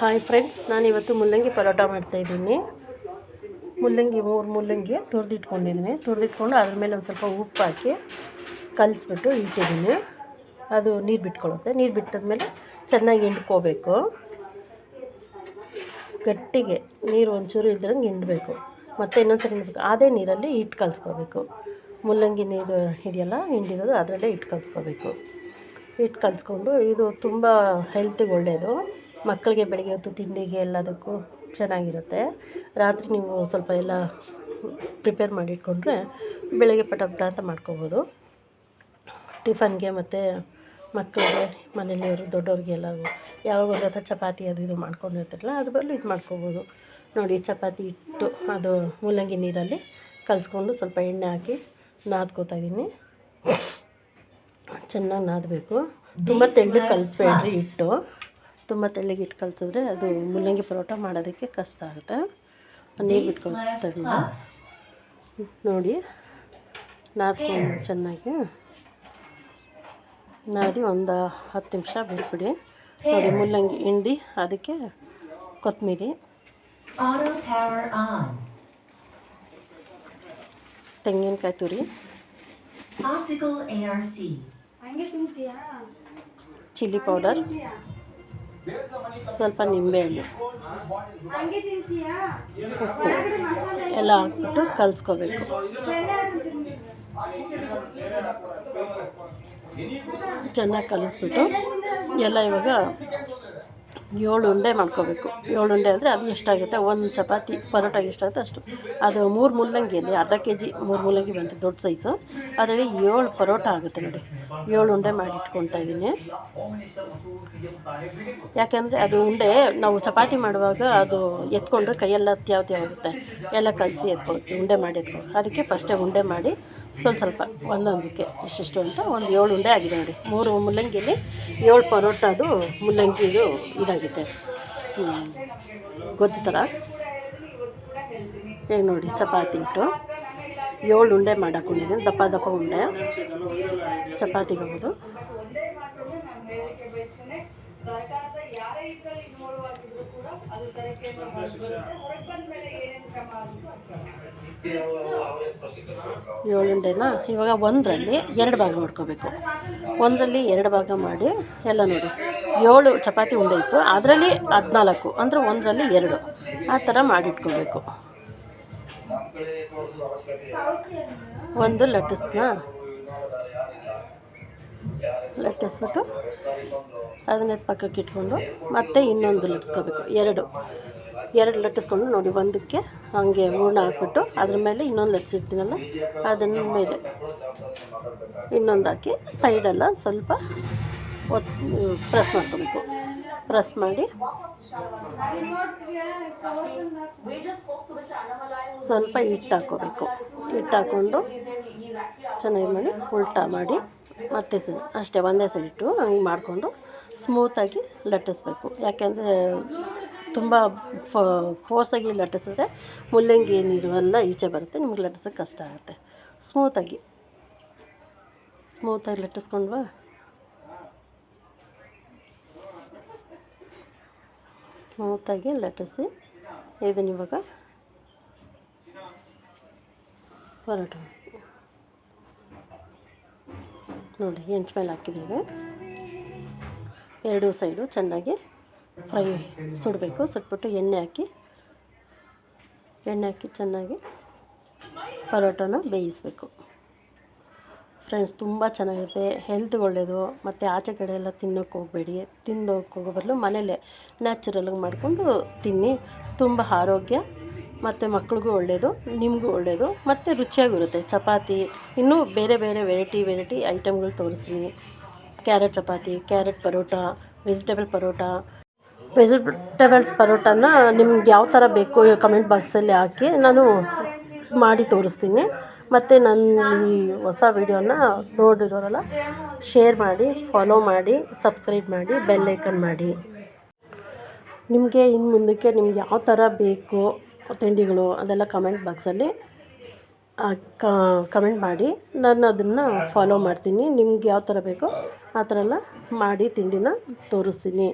Hi friends ನಾನಿವತ್ತು ಮುಲ್ಲಂಗಿ ಪರೋಟ ಮಾಡ್ತಾಯಿದ್ದೀನಿ ಮುಲ್ಲಂಗಿ, ಮೂರು ಮುಲ್ಲಂಗಿ ತುರಿದಿಟ್ಕೊಂಡಿದ್ದೀನಿ. ತುರಿದಿಟ್ಕೊಂಡು ಅದ್ರ ಮೇಲೆ ಒಂದು ಸ್ವಲ್ಪ ಉಪ್ಪು ಹಾಕಿ ಕಲಿಸ್ಬಿಟ್ಟು ಇಟ್ಟಿದ್ದೀನಿ. ಅದು ನೀರು ಬಿಟ್ಕೊಳ್ಳುತ್ತೆ. ನೀರು ಬಿಟ್ಟಿದ್ಮೇಲೆ ಚೆನ್ನಾಗಿ ಹಿಂಡ್ಕೋಬೇಕು. ಗಟ್ಟಿಗೆ ನೀರು ಒಂಚೂರು ಇದ್ದಂಗೆ ಹಿಂಡಬೇಕು. ಮತ್ತು ಇನ್ನೊಂದು ಸರಿ ಹಿಂಡ್ಬೇಕು. ಅದೇ ನೀರಲ್ಲಿ ಹಿಟ್ಟು ಕಲಿಸ್ಕೋಬೇಕು. ಮುಲ್ಲಂಗಿ ನೀರು ಇದೆಯಲ್ಲ, ಹಿಂಡಿರೋದು ಅದರಲ್ಲೇ ಹಿಟ್ಟು ಕಲಿಸ್ಕೋಬೇಕು. ಹಿಟ್ಟು ಕಲಿಸ್ಕೊಂಡು ಇದು ತುಂಬ ಹೆಲ್ತಿಗೆ ಒಳ್ಳೆಯದು ಮಕ್ಕಳಿಗೆ ಬೆಳಗ್ಗೆ ಹೊತ್ತು ತಿಂಡಿಗೆ ಎಲ್ಲದಕ್ಕೂ ಚೆನ್ನಾಗಿರುತ್ತೆ. ರಾತ್ರಿ ನೀವು ಸ್ವಲ್ಪ ಎಲ್ಲ ಪ್ರಿಪೇರ್ ಮಾಡಿ ಇಟ್ಕೊಂಡ್ರೆ ಬೆಳಗ್ಗೆ ಪಟ ಪಟ ಅಂತ ಮಾಡ್ಕೊಬೋದು. ಟಿಫನ್ಗೆ ಮತ್ತು ಮಕ್ಕಳಿಗೆ ಮನೆಯಲ್ಲಿರೋರು ದೊಡ್ಡವ್ರಿಗೆ ಎಲ್ಲ ಯಾವಾಗ ಒಂದು ಚಪಾತಿ ಅದು ಇದು ಮಾಡ್ಕೊಂಡಿರ್ತಾರಲ್ಲ ಅದ್ರ ಬದಲು ಇದು ಮಾಡ್ಕೊಬೋದು. ನೋಡಿ ಚಪಾತಿ ಹಿಟ್ಟು ಅದು ಮೂಲಂಗಿ ನೀರಲ್ಲಿ ಕಲಿಸ್ಕೊಂಡು ಸ್ವಲ್ಪ ಎಣ್ಣೆ ಹಾಕಿ ನಾದ್ಕೋತಾ ಇದ್ದೀನಿ. ಚೆನ್ನಾಗಿ ನಾದಬೇಕು. ತುಂಬ ತೆಳ್ಳಗೆ ಕಲಿಸ್ಬೇಡ್ರಿ ಹಿಟ್ಟು. ತುಂಬ ತೆಳ್ಳಗೆ ಇಟ್ಟು ಕಲಿಸಿದ್ರೆ ಅದು ಮುಲ್ಲಂಗಿ ಪರೋಟ ಮಾಡೋದಕ್ಕೆ ಕಷ್ಟ ಆಗುತ್ತೆ. ನೀರು ಇಟ್ಕೊಂಡು ನೋಡಿ ನಾದ್ಕೊಂಡು ಚೆನ್ನಾಗಿ. ನಾದಿ ಒಂದು ಹತ್ತು ನಿಮಿಷ ಬಿಟ್ಬಿಡಿ. ನೋಡಿ ಮುಲ್ಲಂಗಿ ಹಿಂಡಿ ಅದಕ್ಕೆ ಕೊತ್ತಂಬರಿ. ತೆಂಗಿನಕಾಯಿ ತುರಿ. ಚಿಲ್ಲಿ ಪೌಡರ್ ಸ್ವಲ್ಪ ನಿಂಬೆಹಣ್ಣು ಉಪ್ಪು ಎಲ್ಲ ಹಾಕ್ಬಿಟ್ಟು ಕಲಿಸ್ಕೋಬೇಕು. ಚೆನ್ನಾಗಿ ಕಲಿಸ್ಬಿಟ್ಟು ಎಲ್ಲ ಇವಾಗ ಏಳು ಉಂಡೆ ಮಾಡ್ಕೋಬೇಕು. ಏಳು ಉಂಡೆ ಅಂದರೆ ಅದು ಎಷ್ಟಾಗುತ್ತೆ? ಒಂದು ಚಪಾತಿ ಪರೋಟಾಗೆ ಎಷ್ಟಾಗುತ್ತೆ ಅಷ್ಟು. ಅದು ಮೂರು ಮೂಲಂಗಿಯಲ್ಲಿ ಅರ್ಧ ಕೆ ಜಿ ಮೂರು ಮೂಲಂಗಿ ಬಂತು, ದೊಡ್ಡ ಸೈಜು. ಅದರಲ್ಲಿ ಏಳು ಪರೋಟ ಆಗುತ್ತೆ ನೋಡಿ. ಏಳು ಉಂಡೆ ಮಾಡಿ ಇಟ್ಕೊತಾ ಇದ್ದೀನಿ. ಯಾಕೆಂದರೆ ಅದು ಉಂಡೆ ನಾವು ಚಪಾತಿ ಮಾಡುವಾಗ ಅದು ಎತ್ಕೊಂಡ್ರೆ ಕೈಯೆಲ್ಲ ತ್ಯಾವ ತ್ಯಾವ ಆಗುತ್ತೆ. ಎಲ್ಲ ಕಲಸಿ ಎತ್ಕೊಳ್ತೀವಿ ಉಂಡೆ ಮಾಡಿ ಅದಕ್ಕೆ ಫಸ್ಟೇ ಉಂಡೆ ಮಾಡಿ ಸ್ವಲ್ಪ ಸ್ವಲ್ಪ ಒಂದೊಂದಕ್ಕೆ, ಇಷ್ಟಿಷ್ಟು ಅಂತ ಒಂದು ಏಳು ಉಂಡೆ ಆಗಿದೆ ನೋಡಿ. ಮೂರು ಮುಲ್ಲಂಗಿಲಿ ಏಳು ಪರೋಟದು ಮುಲ್ಲಂಗಿದು ಇದಾಗಿದೆ. ಗೊಜ್ಜು ಥರ ಈಗ ನೋಡಿ, ಚಪಾತಿ ಇಟ್ಟು ಏಳು ಉಂಡೆ ಮಾಡಾಕೊಂಡಿದ್ದೀನಿ ದಪ್ಪ ದಪ್ಪ ಉಂಡೆ. ಚಪಾತಿಗೆ ಹೋಗೋದು ಏಳು? ಉಂಡೆನ ಇವಾಗ ಒಂದರಲ್ಲಿ ಎರಡು ಭಾಗ ಮಾಡ್ಕೋಬೇಕು. ಒಂದರಲ್ಲಿ ಎರಡು ಭಾಗ ಮಾಡಿ, ಎಲ್ಲ ನೋಡಿ. ಏಳು ಚಪಾತಿ ಉಂಡೆ ಇತ್ತು ಅದರಲ್ಲಿ ಹದಿನಾಲ್ಕು, ಅಂದರೆ ಒಂದರಲ್ಲಿ ಎರಡು. ಆ ಥರ ಮಾಡಿಟ್ಕೋಬೇಕು. ಒಂದು ಲಟ್ಟಿಸ್ನ ಲಟ್ಟಿಸ್ಬಿಟ್ಟು ಅದನ್ನೇ ಪಕ್ಕಕ್ಕೆ ಇಟ್ಕೊಂಡು ಮತ್ತೆ ಇನ್ನೊಂದು ಲಟ್ಟಿಸ್ಕೋಬೇಕು. ಎರಡು. ಎರಡು ಲಟ್ಟಿಸ್ಕೊಂಡು ನೋಡಿ, ಒಂದಕ್ಕೆ ಹಾಗೆ ಹೂರ್ಣ ಹಾಕ್ಬಿಟ್ಟು ಅದ್ರ ಮೇಲೆ ಇನ್ನೊಂದು ಲಟ್ಟಿಸಿರ್ತೀನಲ್ಲ ಅದನ್ನ ಮೇಲೆ ಇನ್ನೊಂದು ಹಾಕಿ ಸೈಡೆಲ್ಲ ಸ್ವಲ್ಪ ಒತ್, ಪ್ರೆಸ್ ಮಾಡ್ಕೊಬೇಕು. ಪ್ರೆಸ್ ಮಾಡಿ ಸ್ವಲ್ಪ ಹಿಟ್ಟು ಹಾಕೋಬೇಕು ಹಿಟ್ಟು ಹಾಕ್ಕೊಂಡು ಚೆನ್ನಾಗಿ ಮಾಡಿ ಉಲ್ಟಾ ಮಾಡಿ ಮತ್ತೆ ಅಷ್ಟೇ ಒಂದೇ ಸೈಡ್ ಇಟ್ಟು ಹಂಗೆ ಮಾಡಿಕೊಂಡು ಸ್ಮೂತಾಗಿ ಲಟ್ಟಿಸ್ಬೇಕು. ಯಾಕೆಂದರೆ ತುಂಬ ಫೋರ್ಸಾಗಿ ಲಟ್ಟಿಸಿದ್ರೆ ಮುಲ್ಲಂಗಿ ನೀರು ಎಲ್ಲ ಈಚೆ ಬರುತ್ತೆ, ನಿಮ್ಗೆ ಲಟ್ಟಿಸೋಕ್ಕೆ ಕಷ್ಟ ಆಗುತ್ತೆ. ಸ್ಮೂತಾಗಿ. ಸ್ಮೂತಾಗಿ ಲಟ್ಟಿಸ್ಕೊಂಡ್ವಾ? ಸ್ಮೂತಾಗಿ ಲಟ್ಟಿಸಿ, ಇದನ್ನ ಇವಾಗ ಪರೋಟ ನೋಡಿ, ಹೆಂಚು ಮೇಲೆ ಹಾಕಿದ್ದೀವಿ. ಎರಡೂ ಸೈಡು ಚೆನ್ನಾಗಿ ಫ್ರೈ ಸುಡಬೇಕು. ಸುಟ್ಬಿಟ್ಟು ಎಣ್ಣೆ ಹಾಕಿ ಎಣ್ಣೆ ಹಾಕಿ ಚೆನ್ನಾಗಿ ಪರೋಟನ ಬೇಯಿಸಬೇಕು. ಫ್ರೆಂಡ್ಸ್, ತುಂಬ ಚೆನ್ನಾಗಿರುತ್ತೆ ಹೆಲ್ತ್ಗೆ ಒಳ್ಳೆಯದು ಮತ್ತು ಆಚೆ ಕಡೆ ಎಲ್ಲ ತಿನ್ನೋಕ್ಕೆ ಹೋಗಬೇಡಿ. ಹೋಗೋ ಬದಲು ಮನೇಲೇ ನ್ಯಾಚುರಲಾಗಿ ಮಾಡಿಕೊಂಡು ತಿನ್ನಿ. ತುಂಬ ಆರೋಗ್ಯ, ಮತ್ತು ಮಕ್ಳಿಗೂ ಒಳ್ಳೆಯದು ನಿಮಗೂ ಒಳ್ಳೆಯದು ಮತ್ತು ರುಚಿಯಾಗಿರುತ್ತೆ. ಚಪಾತಿ, ಇನ್ನೂ ಬೇರೆ ಬೇರೆ ವೆರೈಟಿ ವೆರೈಟಿ ಐಟಮ್ಗಳು ತೋರಿಸ್ತೀನಿ. Carrot chapati, carrot paratha, vegetable paratha vegetable ಪರೋಟನ ನಿಮ್ಗೆ ಯಾವ ಥರ ಬೇಕು ಕಮೆಂಟ್ ಬಾಕ್ಸಲ್ಲಿ ಹಾಕಿ ನಾನು ಮಾಡಿ ತೋರಿಸ್ತೀನಿ. ಮತ್ತು ನನ್ನ ಈ ಹೊಸ ವೀಡಿಯೋನ ನೋಡಿರೋರೆಲ್ಲ ಶೇರ್ ಮಾಡಿ ಫಾಲೋ ಮಾಡಿ ಸಬ್ಸ್ಕ್ರೈಬ್ ಮಾಡಿ ಬೆಲ್ ಐಕನ್ ಮಾಡಿ. ನಿಮಗೆ ಇನ್ನು ಮುಂದಕ್ಕೆ ನಿಮ್ಗೆ ಯಾವ ಥರ ಬೇಕು ತಿಂಡಿಗಳು ಅದೆಲ್ಲ ಕಮೆಂಟ್ ಬಾಕ್ಸಲ್ಲಿ ಕಮೆಂಟ್ ಮಾಡಿ. ನಾನು ಅದನ್ನು ಫಾಲೋ ಮಾಡ್ತೀನಿ. ನಿಮ್ಗೆ ಯಾವ ಥರ ಬೇಕೋ ಆ ಥರ ಎಲ್ಲ ಮಾಡಿ ತಿಂಡಿನ ತೋರಿಸ್ತೀನಿ.